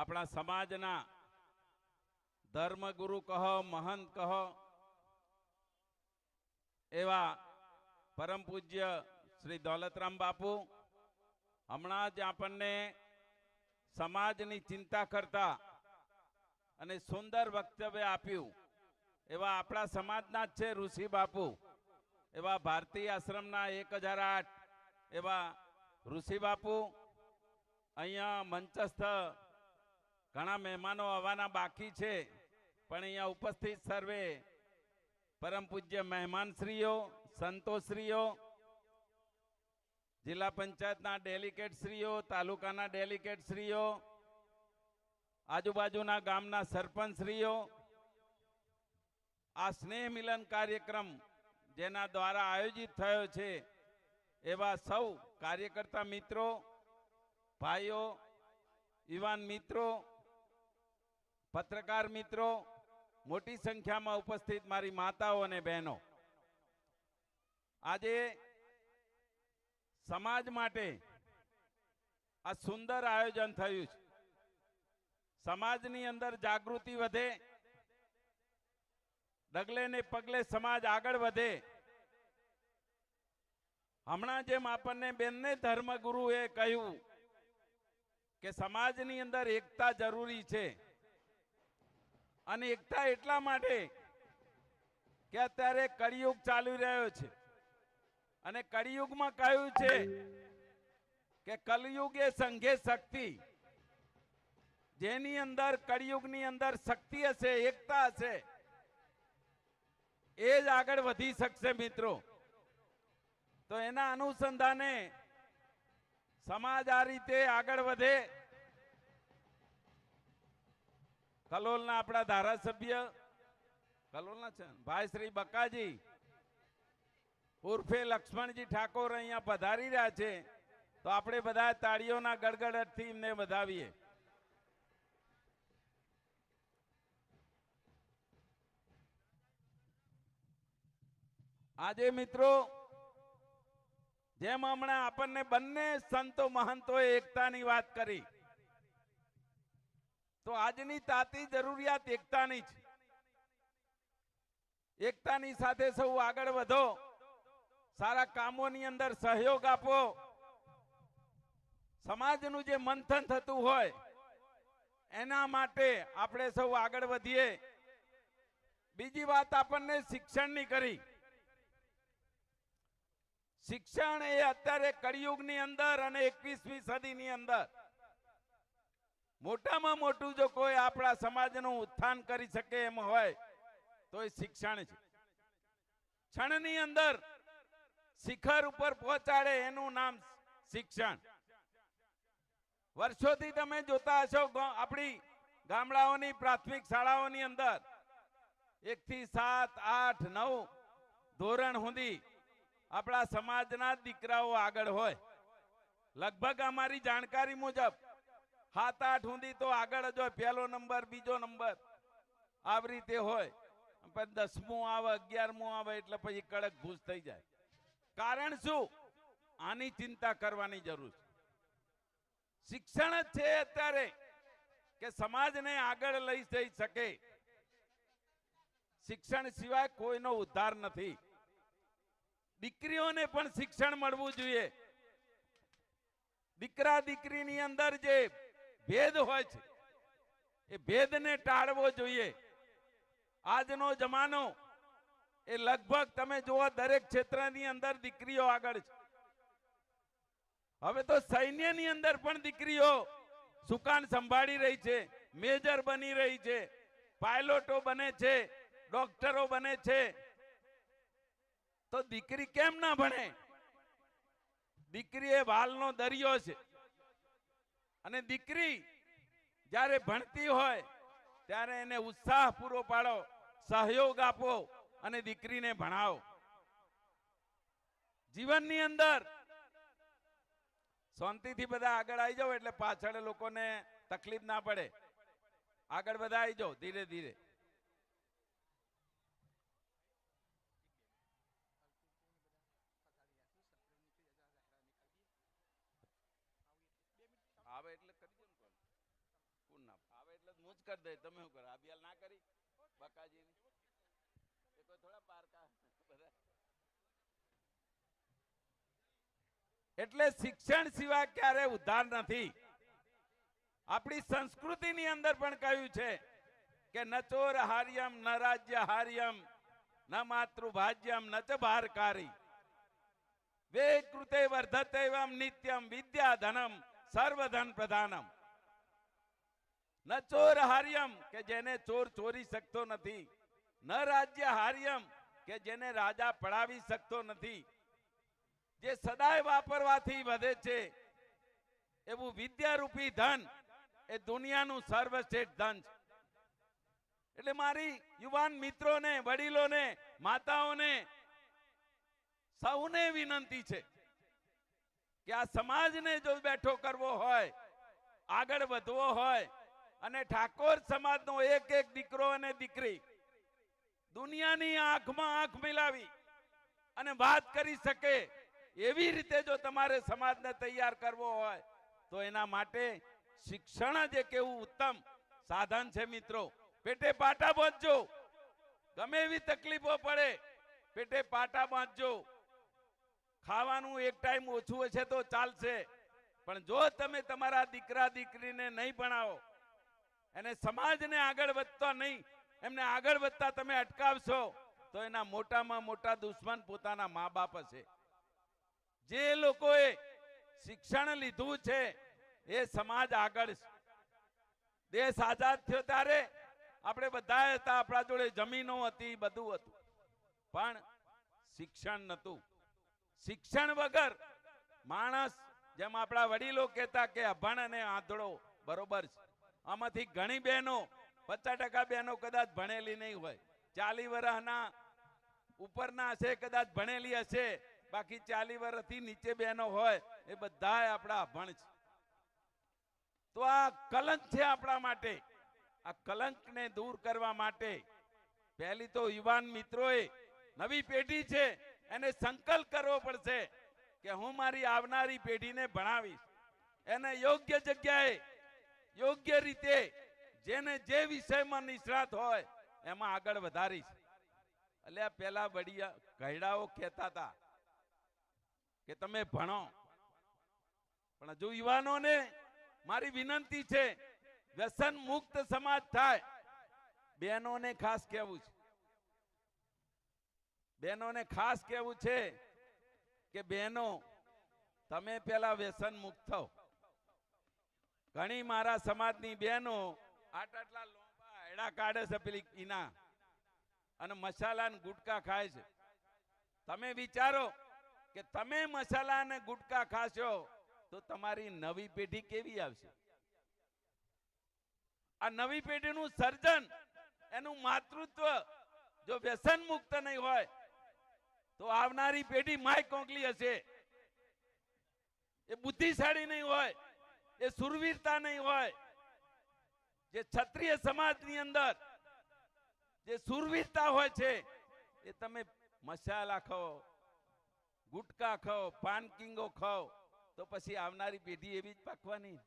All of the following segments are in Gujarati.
આપણા સમાજના ધર્મગુરુ કહો, મહંત કહો, એવા પરમ પૂજ્ય શ્રી દોલતરામ બાપુ, હમણાં જ આપણને સમાજની ચિંતા કરતા અને સુંદર વક્તવ્ય આપ્યું. એવા આપણા સમાજના જ છે ઋષિ બાપુ, એવા ભારતીય આશ્રમના એક હજાર આઠ એવા ઋષિ બાપુ, અહીંયા મંચસ્થ ઘણા મહેમાનો આવવાના બાકી છે, પણ અહીંયા ઉપસ્થિત સર્વે પરમ પૂજ્ય મહેમાનશ્રીઓ સંતોશ્રીઓ જિલ્લા પંચાયતના ડેલિકેટશ્રીઓ તાલુકાના ડેલિકેટશ્રીઓ આજુબાજુના ગામના સરપંચશ્રીઓ, આ સ્નેહ મિલન કાર્યક્રમ જેના દ્વારા આયોજિત થયો છે, એવા સૌ કાર્યકર્તા મિત્રો, ભાઈઓ, યુવાન મિત્રો પત્રકાર મિત્રો, મોટી સંખ્યામાં ઉપસ્થિત મારી માતાઓ અને બહેનો. આજે સમાજ માટે આ સુંદર આયોજન થયું છે. સમાજની અંદર જાગૃતિ વધે, ડગલે ને પગલે સમાજ આગળ વધે. હમણાં જેમ આપણને બેનને ધર્મગુરુએ કહ્યું કે સમાજની અંદર એકતા જરૂરી છે. અને એકતા એટલા માટે કે અત્યારે કળિયુગ ચાલી રહ્યો છે. અને કળિયુગમાં કહ્યું છે કે કલયુગ એ સંઘે શક્તિ. જેની અંદર, કળિયુગની અંદર શક્તિ હશે, એકતા હશે, એ જ આગળ વધી શકશે મિત્રો. તો એના અનુસંધાને સમાજ આ રીતે આગળ વધે. કલોલના આપણા ધારાસભ્ય, કલોલના છે ભાઈ શ્રી બકાજી, ઉર્ફે લક્ષ્મણજી ઠાકોર અહીંયા પધારી રહ્યા છે, તો આપણે બધા તાળીઓના ગડગડથી એમને વધાવીએ. આજે મિત્રો, જેમ હમણાં આપણને બંને સંતો મહંતોએ એકતાની વાત કરી તો આજની તાતી જરૂરિયાત એકતાની છે એકતાની સાથે સૌ આગળ વધો. સારા કામોની અંદર સહયોગ આપો. સમાજનું જે મંથન થતું હોય, એના માટે આપણે સૌ આગળ વધીએ. બીજી વાત આપણને શિક્ષણની કરી. શિક્ષણ એ અત્યારે કળિયુગની અંદર અને એકવીસમી સદીની અંદર મોટામાં મોટું જો કોઈ આપણા સમાજનું ઉત્થાન કરી શકે એમ હોય, તો એ શિક્ષણ છે. ક્ષણની અંદર શિખર ઉપર પહોંચાડે એનું નામ શિક્ષણ. વર્ષોથી તમે જોતા હશો આપણી ગામડાઓની પ્રાથમિક શાળાઓની અંદર એક થી સાત, આઠ, નવ ધોરણ સુધી આપણા સમાજના દીકરાઓ આગળ હોય. લગભગ અમારી જાણકારી મુજબ સાત આઠ સુધી તો આગળ જ પહેલો નંબર, બીજો નંબર. આવી રીતે હોય. પણ દસમું આવે, અગિયારમું આવે એટલે પછી કડક ભૂસ થઈ જાય. કારણ શું? આની ચિંતા કરવાની જરૂર છે. શિક્ષણ જ છે અત્યારે કે સમાજને આગળ લઈ જઈ શકે. શિક્ષણ સિવાય કોઈનો ઉદ્ધાર નથી. દીકરીઓને પણ શિક્ષણ મળવું જોઈએ. દીકરા દીકરીની અંદર જે ભેદ હોય છે. એ ભેદને ટાળવો જોઈએ. આજનો જમાનો એ લગભગ તમે જુઓ દરેક ક્ષેત્રની અંદર દીકરીઓ આગળ છે. હવે તો સૈન્યની અંદર પણ દીકરીઓ સુકાન સંભાળી રહી છે, મેજર બની રહી છે, પાયલોટો બને છે, ડોક્ટરો બને છે. તો દીકરી કેમ ના ભણે? દીકરી એ વાલનો દરિયો છે. અને દીકરી જ્યારે ભણતી હોય, ત્યારે એને ઉત્સાહ પૂરો પાડો, સહયોગ આપો અને દીકરીને ભણાવો. જીવનની અંદર શાંતિથી બધા આગળ આવી જાઓ એટલે પાછળ લોકોને તકલીફ ના પડે. આગળ બધા આવી જાઓ ધીરે ધીરે આવે એટલે કરી દો ને કોલ. કોણ ના જ કરી દે, તમે શું કરો? આબિયાલ ના કરી? બકાજીની? એ કોઈ થોડા પારકા બધા? એટલે શિક્ષણ સિવાય ક્યારે ઉદ્ધાર નથી. આપણી સંસ્કૃતિની અંદર પણ કહ્યું છે કે ન ચોર હાર્યમ, ન રાજ્ય હાર્યમ, ન માતૃભાજ્યમ ન ચ ભારકારી. વે કૃતે વર્ધતે એવમ નિત્યમ વિદ્યા ધનમ સર્વધન પ્રધાનમ. ન ચોર હાર્યમ કે જેને ચોર ચોરી શકતો નથી. ન રાજ્ય હાર્યમ કે જેને રાજા પડાવી શકતો નથી. જે સદાય વાપરવાથી વધે છે, એવું વિદ્યારૂપી ધન એ દુનિયાનું સર્વશ્રેષ્ઠ ધન છે. એટલે મારી યુવાન મિત્રોને, વડીલોને, માતાઓને સૌને વિનંતી છે કે આ સમાજને જો બેઠો કરવો હોય, આગળ વધવો હોય અને ઠાકોર સમાજનો એક એક દીકરો અને દીકરી દુનિયાની આંખમાં આંખ મિલાવી અને વાત કરી શકે એવી રીતે જો તમારે સમાજને તૈયાર કરવો હોય, તો એના માટે શિક્ષણ જ એક એવું ઉત્તમ સાધન છે મિત્રો. પેટે પાટા બાંધજો. ગમે એવી તકલીફો પડે, પેટે પાટા બાંધજો. ખાવાનું એક ટાઈમ ઓછું હશે તો ચાલશે. પણ જો તમે તમારા દીકરા દીકરીને નહીં ભણાવો એને સમાજને આગળ વધતા નહીં. એમને આગળ વધતા તમે અટકાવશો તો એના મોટામાં મોટા દુશ્મન પોતાના મા બાપ હશે. જે લોકોએ શિક્ષણ લીધું છે, એ સમાજ આગળ દેશ આઝાદ થયો ત્યારે આપણે બધા હતા, આપણા જોડે જમીનો હતી, બધું હતું. પણ શિક્ષણ નહોતું. શિક્ષણ વગર માણસ, જેમ આપણા વડીલો કહેતા કે અભણ અને આંધળો, બરોબર છે. આમાંથી ઘણી બહેનો, પચાસ ટકા બહેનો કદાચ ભણેલી નહીં હોય. ચાલી વર્ષના ઉપરના હશે, કદાચ ભણેલી હશે, બાકી ચાલી વર્ષથી નીચે બહેનો હોય, એ બધા આપણા અભણ છે. તો આ કલંક છે આપણા માટે. આ કલંકને દૂર કરવા માટે. પહેલી તો યુવાન મિત્રોએ નવી પેઢી છે, એને સંકલ્પ કરવો પડશે કે હું મારી આવનારી પેઢીને ભણાવીશ. એને યોગ્ય જગ્યાએ યોગ્ય રીતે જેને જે વિષયમાં નિષ્ણાત હોય, એમાં આગળ વધારીશ. એટલે પેલા બડિયા ગયડાઓ કહેતા હતા કે તમે ભણો. પણ હજુ યુવાનોને મારી વિનંતી છે, વ્યસન મુક્ત સમાજ થાય. બહેનોને ખાસ કહેવું છે. બહેનોને ખાસ કહેવું છે કે બહેનો, તમે પેલા વ્યસન મુક્ત થાઓ. ઘણી મારા સમાજની બહેનો આટ આટલા લોંબા એડા કાઢે છે પેલી ઈના. અને મસાલા ને ગુટકા ખાય છે. તમે વિચારો કે તમે મસાલા ને ગુટકા ખાશો તો તમારી નવી પેઢી કેવી આવશે? આ નવી પેઢીનું સર્જન, એનું માતૃત્વ જો વ્યસન મુક્ત નહીં હોય, તો આવનારી પેઢી માય કોંકલી હશે. એ બુદ્ધિશાળી નહીં હોય એ સુરવીરતા નહીં હોય. જે ક્ષત્રિય સમાજની અંદર જે સુરવીરતા હોય છે, એ તમે મસાલા ખાઓ, ગુટકા ખાઓ, પાનકિંગો ખાઓ, તો પછી આવનારી પેઢી એવી જ પાકવાની.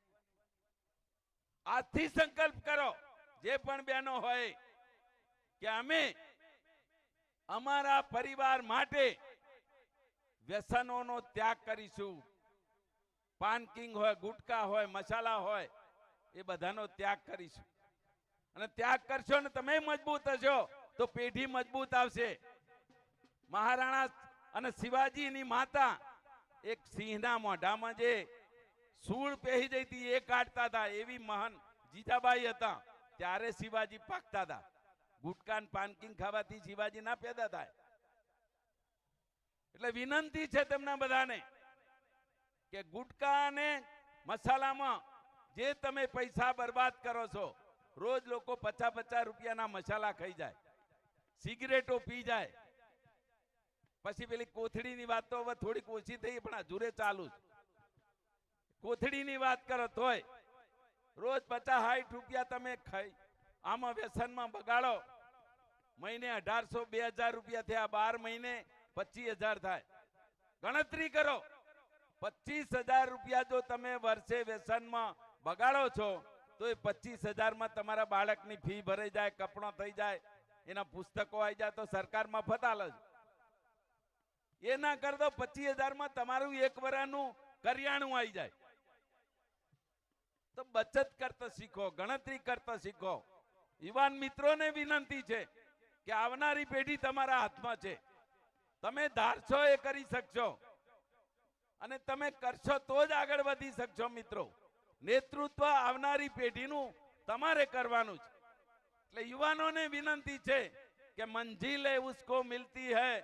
આજથી સંકલ્પ કરો, જે પણ બહેનો હોય, કે અમે અમારા પરિવાર માટે વ્યસનોનો ત્યાગ કરીશું. પાનકિંગ હોય, ગુટકા હોય, મસાલા હોય, એ બધાનો ત્યાગ કરીશું. અને ત્યાગ કરશો ને તમે મજબૂત હશો, તો પેઢી મજબૂત આવશે. મહારાણા અને શિવાજીની માતા એક સિંહના મોઢામાં જે સૂળ પહેરી જઈ હતી, એ કાઢતા હતા, એવી મહાન જીજાબાઈ હતા, ત્યારે શિવાજી પાકતા હતા. ગુટકા ને પાનકિંગ ખાવાથી શિવાજી ના પેદા થાય. એટલે વિનંતી છે તેમના બધાને કે ગુટકા અને મસાલામાં જે તમે પૈસા બરબાદ કરો છો, રોજ લોકો પચાસ પચાસ રૂપિયાના મસાલા ખાઈ જાય, સિગરેટો પી જાય. પછી પેલી કોથળીની વાત તો હવે થોડીક ઓછી થઈ, પણ હજુરે ચાલુ કોથળીની વાત કરો તોય, રોજ પચાસ સાઠ રૂપિયા તમે ખાઈ, આમાં વ્યસનમાં બગાડો. મહિને અઢારસો, બે હજાર રૂપિયા થયા, બાર મહિને પચીસ હજાર થાય. ગણતરી કરો. પચીસ હજાર રૂપિયા જો તમે વર્ષે વ્યસનમાં બગાડો છો તો એ પચીસ હજારમાં તમારા બાળકની ફી ભરાઈ જાય, કપડો થઈ જાય, એના પુસ્તકો આવી જાય, તો સરકાર મફત આલે એ ના કર પચીસ હજારમાં તમારું એક વરાનું કરિયાણું આવી જાય. તો બચત કરતા શીખો, ગણતરી કરતા શીખો. યુવાન મિત્રોને વિનંતી છે કે આવનારી પેઢી તમારા હાથમાં છે. તમે ધારશો એ કરી શકશો. અને તમે કરશો તો જ આગળ વધી શકશો મિત્રો. નેતૃત્વ આવનારી પેઢીનું તમારે કરવાનું છે. એટલે યુવાનોને વિનંતી છે કે મંજિલે ઉસકો મિલતી હૈ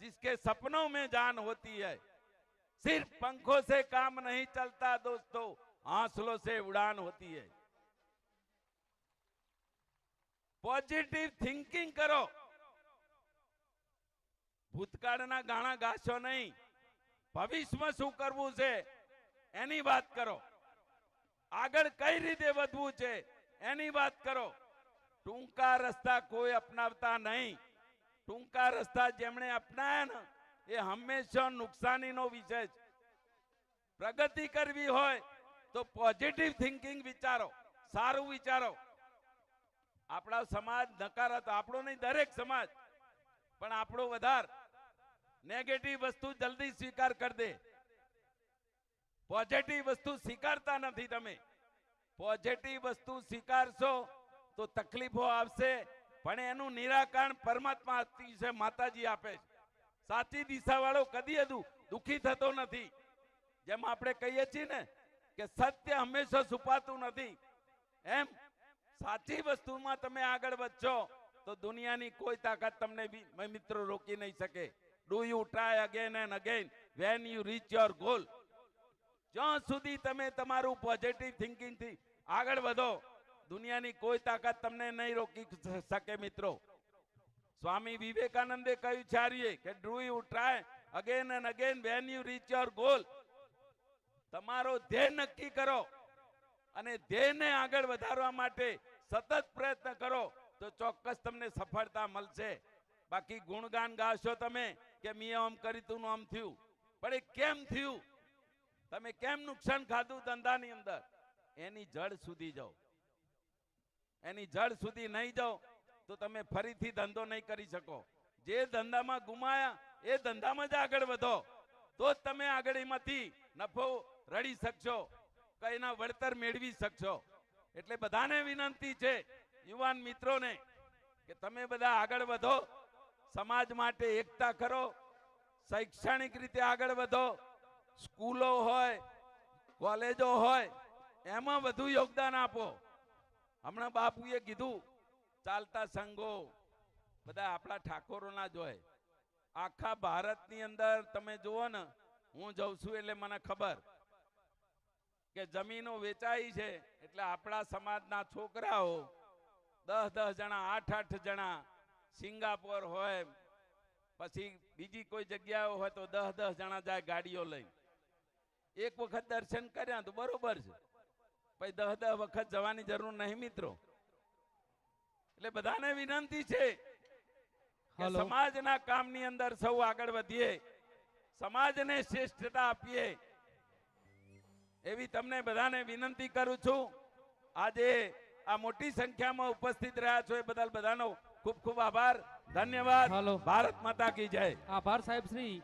जिसके सपनों में जान होती है सिर्फ पंखों से काम नहीं चलता दोस्तों हौसलों से उड़ान होती है पॉजिटिव थिंकिंग करो ભૂતકાળના ગાણા ગાશો નહીં. ભવિષ્યમાં શું કરવું છે? એની વાત કરો. આગળ કઈ રીતે વધવું છે? એની વાત કરો. ટૂંકા રસ્તા કોઈ અપનાવતા નહીં. ટૂંકા રસ્તા જેમણે અપનાયા ને, એ હંમેશા નુકસાનીનો વિષય છે. પ્રગતિ કરવી હોય તો પોઝિટિવ થિંકિંગ વિચારો, સારું વિચારો. આપણા સમાજ નકારાત્મક, આપણો નહીં, દરેક સમાજ. પણ આપણો વધાર. નેગેટિવ વસ્તુ જલ્દી સ્વીકાર કરી દે. પોઝિટિવ વસ્તુ સ્વીકારતા નથી તમે. પોઝિટિવ વસ્તુ સ્વીકારશો તો તકલીફો આવશે, પણ એનું નિરાકરણ પરમાત્મા છે માતાજી આપે છે. સાચી દિશા વાળો કદી હતું દુખી થતો નથી. જેમ આપણે કહીએ છીએ ને કે સત્ય હંમેશા છુપાતું નથી. એમ સાચી વસ્તુમાં તમે આગળ વધશો તો દુનિયાની કોઈ તાકાત તમને મિત્રો રોકી નહીં શકે. Do you try again and again when you reach your goal જ્યાં સુધી તમે તમારું પોઝિટિવ થિંકિંગથી આગળ વધો, દુનિયાની કોઈ તાકાત તમને નહીં રોકી શકે મિત્રો. સ્વામી વિવેકાનંદે કહ્યું છે કે do you try again and again when you reach your goal તમારો ધ્યેય નક્કી કરો અને ધ્યેયને આગળ વધારવા માટે સતત પ્રયત્ન કરો તો ચોક્કસ તમને સફળતા મળશે. બાકી ગુણગાન ગાશો તમે. કે મેં આમ કરી તું આમ થયું. પણ એ કેમ થયું? તમે કેમ નુકસાન ખાધું ધંધાની અંદર? એની જળ સુધી જાઓ. એની જળ સુધી નહીં જાઓ તો તમે ફરીથી ધંધો નહીં કરી શકો. જે ધંધામાં ગુમાયા, એ ધંધામાં જ આગળ વધો. તો જ તમે આગળ એમાંથી નફો રડી શકશો કઈના વળતર મેળવી શકશો. એટલે બધાને વિનંતી છે, યુવાન મિત્રોને, કે તમે બધા આગળ વધો. સમાજ માટે એકતા કરો, શૈક્ષણિક રીતે આગળ વધો, સ્કૂલો હોય, કોલેજો હોય, એમાં વધુ યોગદાન આપો. હમણાં બાપુએ કીધું, ચાલતા સંઘો, બધા આપણા ઠાકોરોના જ હોય. આખા ભારતની અંદર તમે જુઓ ને, હું જઉં છું એટલે મને ખબર કે જમીનો વેચાઈ છે, એટલે આપણા સમાજના છોકરાઓ દસ દસ જણા, આઠ આઠ જણા સિંગાપોર હોય પછી બીજી કોઈ જગ્યાઓ હોય તો દસ દસ જણા જાય ગાડીઓ લઈ એક વખત દર્શન કર્યા તો બરોબર છે. પછી દસ દસ વખત જવાની જરૂર નહીં મિત્રો. એટલે બધાને વિનંતી છે સમાજના કામની અંદર સૌ આગળ વધીએ. સમાજને શ્રેષ્ઠતા આપીએ. એવી તમને બધાને વિનંતી કરું છું. આજે આ મોટી સંખ્યામાં ઉપસ્થિત રહ્યા છો એ બદલ બધાનો ખૂબ ખૂબ આભાર. ધન્યવાદ. હાલો. ભારત માતા કી જય. આભાર સાહેબ શ્રી.